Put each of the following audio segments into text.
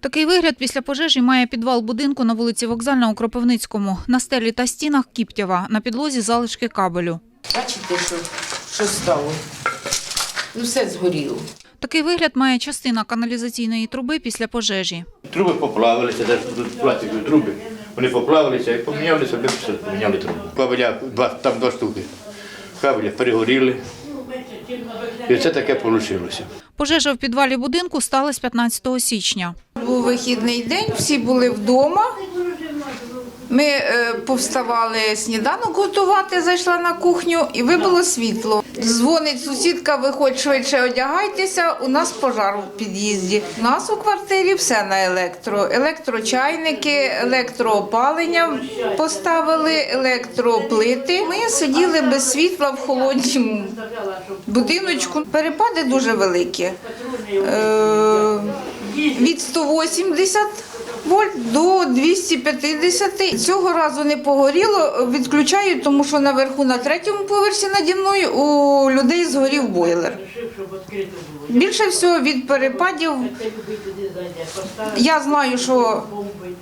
Такий вигляд після пожежі має підвал будинку на вулиці Вокзальна у Кропивницькому. На стелі та стінах Кіптєва, на підлозі залишки кабелю. Бачите, що, що стало? Ну, все згоріло. Такий вигляд має частина каналізаційної труби після пожежі. Труби поплавилися, де тут пластикові труби. Вони поплавилися і поміняли собі, поміняли трубу. Кабеля, два, там два штуки. Кабеля перегоріли. І це таке вийшло. Пожежа в підвалі будинку сталася 15 січня. Був вихідний день, всі були вдома. Ми е, повставали сніданок готувати, зайшла на кухню і вибило світло. Дзвонить сусідка, виходь швидше одягайтеся. У нас пожар у під'їзді. У нас у квартирі все на електро. Електрочайники, електроопалення поставили, електроплити. Ми сиділи без світла в холодному будиночку. Перепади дуже великі. Е, від 180 вольт до 250. Цього разу не погоріло, відключають, тому що наверху на третьому поверсі наді мною у людей згорів бойлер. Більше всього від перепадів. Я знаю, що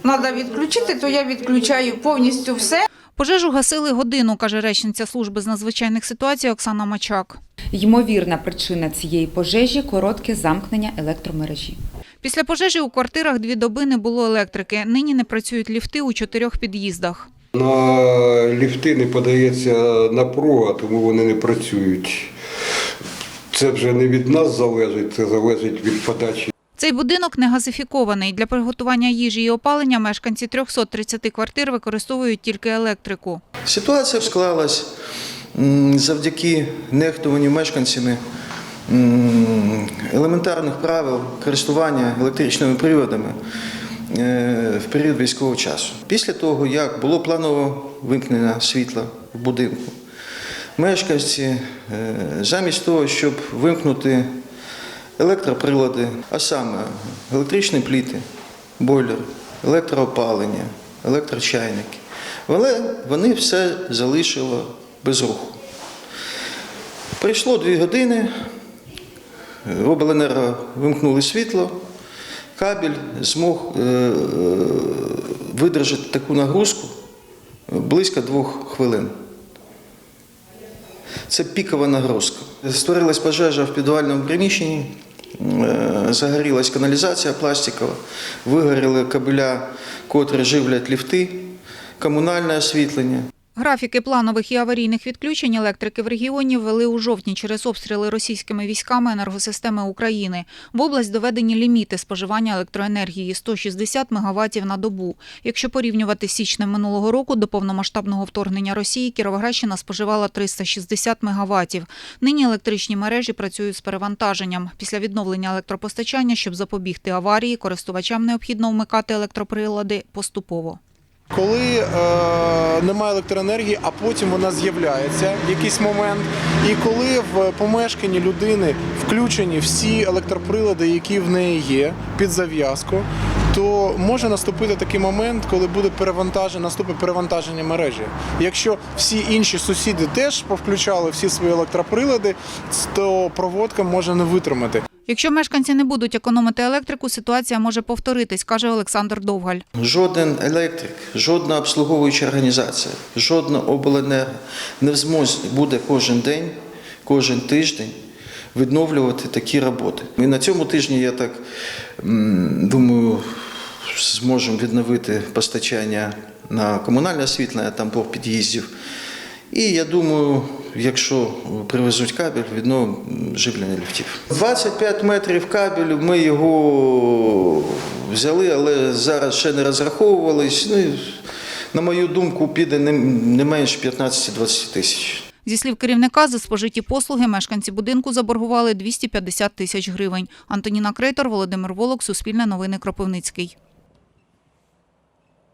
треба відключити, то я відключаю повністю все. Пожежу гасили годину, каже речниця служби з надзвичайних ситуацій Оксана Мачак. Ймовірна причина цієї пожежі коротке замкнення електромережі. Після пожежі у квартирах дві доби не було електрики. Нині не працюють ліфти у чотирьох під'їздах. На ліфти не подається напруга, тому вони не працюють. Це вже не від нас залежить, це залежить від подачі. Цей будинок не газифікований. Для приготування їжі і опалення мешканці 330 квартир використовують тільки електрику. Ситуація склалась завдяки нехтуванню мешканцями елементарних правил користування електричними приводами е, в період військового часу. Після того, як було планово вимкнення світла в будинку, мешканці е, замість того, щоб вимкнути електроприлади, а саме електричні пліти, бойлер, електроопалення, електрочайники. Але вони все залишили без руху. Прийшло дві години, обленерго вимкнули світло, кабель змог е, видержати таку нагрузку близько двох хвилин. Це пікова нагрузка. Створилась пожежа в підвальному приміщенні, е, загорілась каналізація пластикова, вигоріли кабеля, котрі живлять ліфти, комунальне освітлення. Графіки планових і аварійних відключень електрики в регіоні ввели у жовтні через обстріли російськими військами енергосистеми України. В область доведені ліміти споживання електроенергії – 160 МВт на добу. Якщо порівнювати з січнем минулого року до повномасштабного вторгнення Росії, Кіровоградщина споживала 360 МВт. Нині електричні мережі працюють з перевантаженням. Після відновлення електропостачання, щоб запобігти аварії, користувачам необхідно вмикати електроприлади поступово. Коли е, немає електроенергії, а потім вона з'являється в якийсь момент, і коли в помешканні людини включені всі електроприлади, які в неї є, під зав'язку, то може наступити такий момент, коли буде перевантаження, наступить перевантаження мережі. Якщо всі інші сусіди теж повключали всі свої електроприлади, то проводка може не витримати. Якщо мешканці не будуть економити електрику, ситуація може повторитись, каже Олександр Довгаль. Жоден електрик, жодна обслуговуюча організація, жодна обленерго не в змозі буде кожен день, кожен тиждень відновлювати такі роботи. І на цьому тижні я так думаю, зможемо відновити постачання на комунальне освітлення там по під'їздів. І я думаю, якщо привезуть кабель, відновимо живлення ліфтів. 25 метрів кабелю ми його взяли, але зараз ще не розраховувались. Ну, на мою думку, піде не, менше 15-20 тисяч. Зі слів керівника, за спожиті послуги мешканці будинку заборгували 250 тисяч гривень. Антоніна Крейтор, Володимир Волок, Суспільне новини Кропивницький.